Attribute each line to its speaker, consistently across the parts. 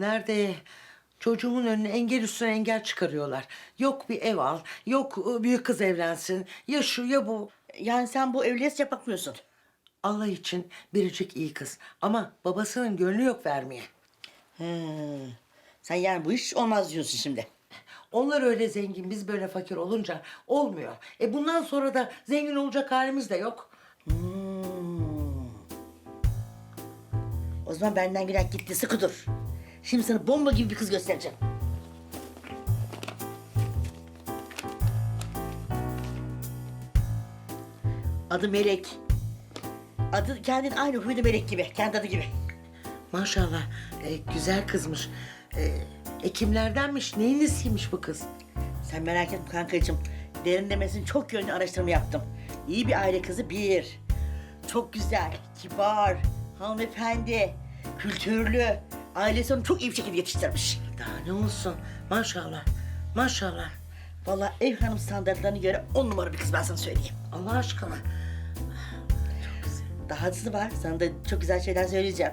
Speaker 1: Nerede? Çocuğumun önüne engel üstüne engel çıkarıyorlar. Yok bir ev al, yok e, büyük kız evlensin. Ya şu ya bu.
Speaker 2: Yani sen bu evliliğe sıcak bakmıyorsun.
Speaker 1: Allah için biricik iyi kız. Ama babasının gönlü yok vermeye.
Speaker 2: He. Sen yani bu iş olmaz diyorsun şimdi.
Speaker 1: Onlar öyle zengin, biz böyle fakir olunca olmuyor. E bundan sonra da zengin olacak halimiz de yok.
Speaker 2: O zaman benden gelen gitti sıkı dur. Şimdi sana bomba gibi bir kız göstereceğim. Adı Melek. Adı kendin aynı huylu Melek gibi. Kendi adı gibi.
Speaker 1: Maşallah, e, güzel kızmış. E, Ekimlerdenmiş, neyin nesiymiş bu kız?
Speaker 2: Sen merak etme kankacığım. Derinlemesine çok yönlü araştırma yaptım. İyi bir aile kızı bir. Çok güzel, kibar, hanımefendi, kültürlü. Ailesi onu çok iyi bir şekilde yetiştirmiş.
Speaker 1: Daha ne olsun, maşallah, maşallah.
Speaker 2: Vallahi ev hanım standartlarına göre on numara bir kız ben sana söyleyeyim.
Speaker 1: Allah aşkına.
Speaker 2: Dahası var, sana da çok güzel şeyler söyleyeceğim.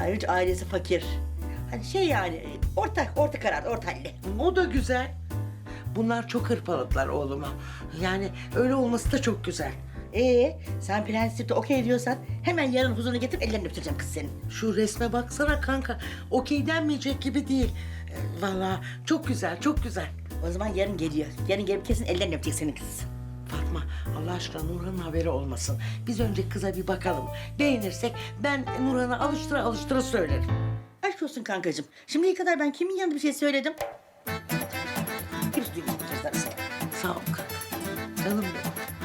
Speaker 2: Ayrıca ailesi fakir. Hani şey yani, orta, orta karar, orta halli.
Speaker 1: O da güzel. Bunlar çok hırpaladılar oğlumu. Yani öyle olması da çok güzel.
Speaker 2: Ee, sen prensipte okey diyorsan hemen yarın huzuruna getirip ellerini öptüreceğim kız senin.
Speaker 1: Şu resme baksana kanka. Okey denmeyecek gibi değil. E, Vallahi çok güzel, çok güzel.
Speaker 2: O zaman yarın geliyor. Yarın gelip kesin ellerini öpecek senin kız.
Speaker 1: Fatma, Allah aşkına Nurhan'ın haberi olmasın. Biz önce kıza bir bakalım. Beğenirsek ben Nurhan'a alıştıra alıştıra söylerim.
Speaker 2: Aşk olsun kankacığım. Şimdiye kadar ben kimin yanında bir şey söyledim? So